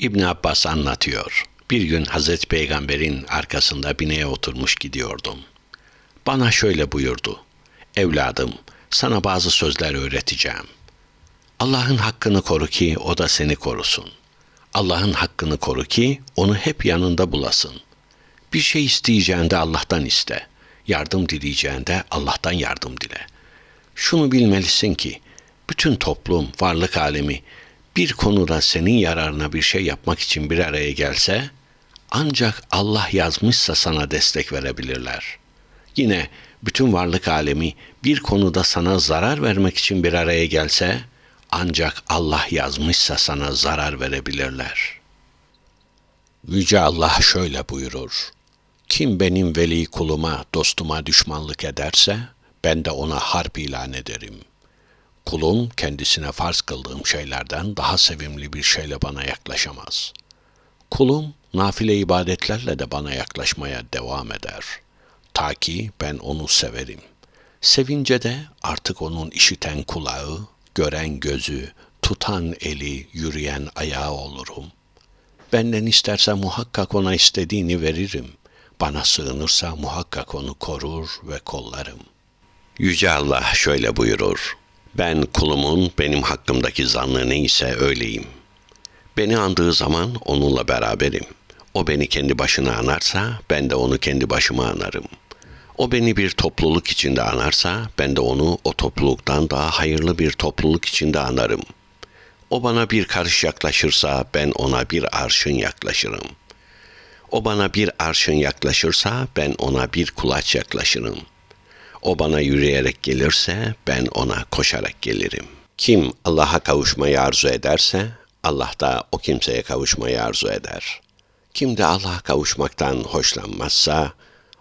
İbn Abbas anlatıyor. Bir gün Hazreti Peygamber'in arkasında bineğe oturmuş gidiyordum. Bana şöyle buyurdu. Evladım, sana bazı sözler öğreteceğim. Allah'ın hakkını koru ki o da seni korusun. Allah'ın hakkını koru ki onu hep yanında bulasın. Bir şey isteyeceğinde Allah'tan iste. Yardım dileyeceğinde Allah'tan yardım dile. Şunu bilmelisin ki bütün toplum, varlık alemi bir konuda senin yararına bir şey yapmak için bir araya gelse ancak Allah yazmışsa sana destek verebilirler. Yine bütün varlık alemi bir konuda sana zarar vermek için bir araya gelse ancak Allah yazmışsa sana zarar verebilirler. Yüce Allah şöyle buyurur. Kim benim veli kuluma, dostuma düşmanlık ederse ben de ona harp ilan ederim. Kulum kendisine farz kıldığım şeylerden daha sevimli bir şeyle bana yaklaşamaz. Kulum nafile ibadetlerle de bana yaklaşmaya devam eder. Ta ki ben onu severim. Sevince de artık onun işiten kulağı, gören gözü, tutan eli, yürüyen ayağı olurum. Benden isterse muhakkak ona istediğini veririm. Bana sığınırsa muhakkak onu korur ve kollarım. Yüce Allah şöyle buyurur. Ben kulumun benim hakkımdaki zannı neyse öyleyim. Beni andığı zaman onunla beraberim. O beni kendi başına anarsa ben de onu kendi başıma anarım. O beni bir topluluk içinde anarsa ben de onu o topluluktan daha hayırlı bir topluluk içinde anarım. O bana bir karış yaklaşırsa ben ona bir arşın yaklaşırım. O bana bir arşın yaklaşırsa ben ona bir kulaç yaklaşırım. O bana yürüyerek gelirse ben ona koşarak gelirim. Kim Allah'a kavuşmayı arzu ederse Allah da o kimseye kavuşmayı arzu eder. Kim de Allah'a kavuşmaktan hoşlanmazsa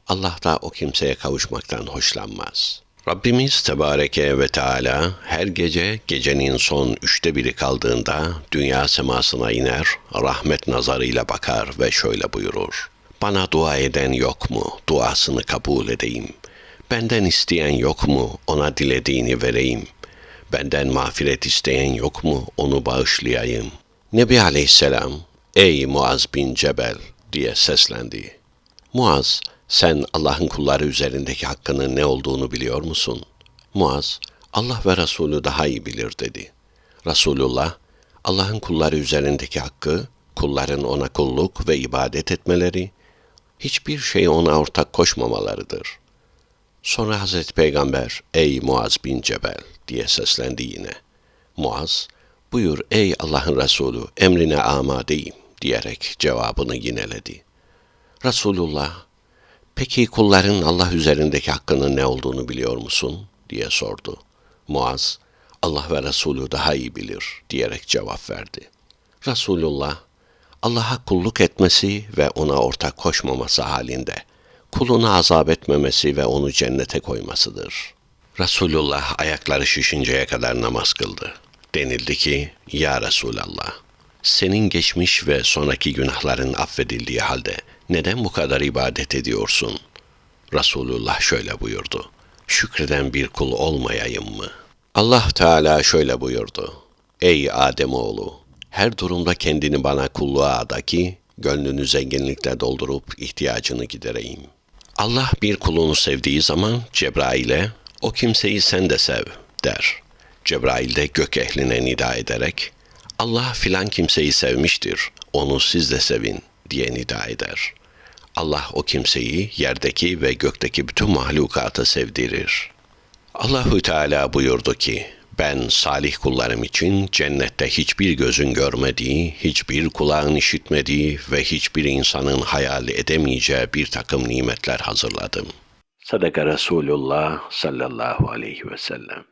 Allah da o kimseye kavuşmaktan hoşlanmaz. Rabbimiz Tebareke ve Teala her gece gecenin son üçte biri kaldığında dünya semasına iner, rahmet nazarıyla bakar ve şöyle buyurur. Bana dua eden yok mu? Duasını kabul edeyim. Benden isteyen yok mu? Ona dilediğini vereyim. Benden mağfiret isteyen yok mu? Onu bağışlayayım. Nebi Aleyhisselam, ey Muaz bin Cebel diye seslendi. Muaz, sen Allah'ın kulları üzerindeki hakkının ne olduğunu biliyor musun? Muaz, Allah ve Resulü daha iyi bilir dedi. Resulullah, Allah'ın kulları üzerindeki hakkı, kulların ona kulluk ve ibadet etmeleri, hiçbir şeyi ona ortak koşmamalarıdır. Sonra Hazreti Peygamber, ey Muaz bin Cebel diye seslendi yine. Muaz, buyur ey Allah'ın Resulü, emrine amadeyim diyerek cevabını yineledi. Resulullah, peki kulların Allah üzerindeki hakkının ne olduğunu biliyor musun? diye sordu. Muaz, Allah ve Resulü daha iyi bilir diyerek cevap verdi. Resulullah, Allah'a kulluk etmesi ve ona ortak koşmaması halinde, kulunu azap etmemesi ve onu cennete koymasıdır. Resulullah ayakları şişinceye kadar namaz kıldı. Denildi ki, Ya Resulallah, senin geçmiş ve sonraki günahların affedildiği halde neden bu kadar ibadet ediyorsun? Resulullah şöyle buyurdu. Şükreden bir kul olmayayım mı? Allah Teala şöyle buyurdu. Ey Ademoğlu! Her durumda kendini bana kulluğa ada ki, gönlünü zenginlikle doldurup ihtiyacını gidereyim. Allah bir kulunu sevdiği zaman Cebrail'e, o kimseyi sen de sev der. Cebrail de gök ehline nida ederek, Allah filan kimseyi sevmiştir, onu siz de sevin diye nida eder. Allah o kimseyi yerdeki ve gökteki bütün mahlukata sevdirir. Allahü Teala buyurdu ki, ben salih kullarım için cennette hiçbir gözün görmediği, hiçbir kulağın işitmediği ve hiçbir insanın hayal edemeyeceği bir takım nimetler hazırladım. Sadaka Resulullah sallallahu aleyhi ve sellem.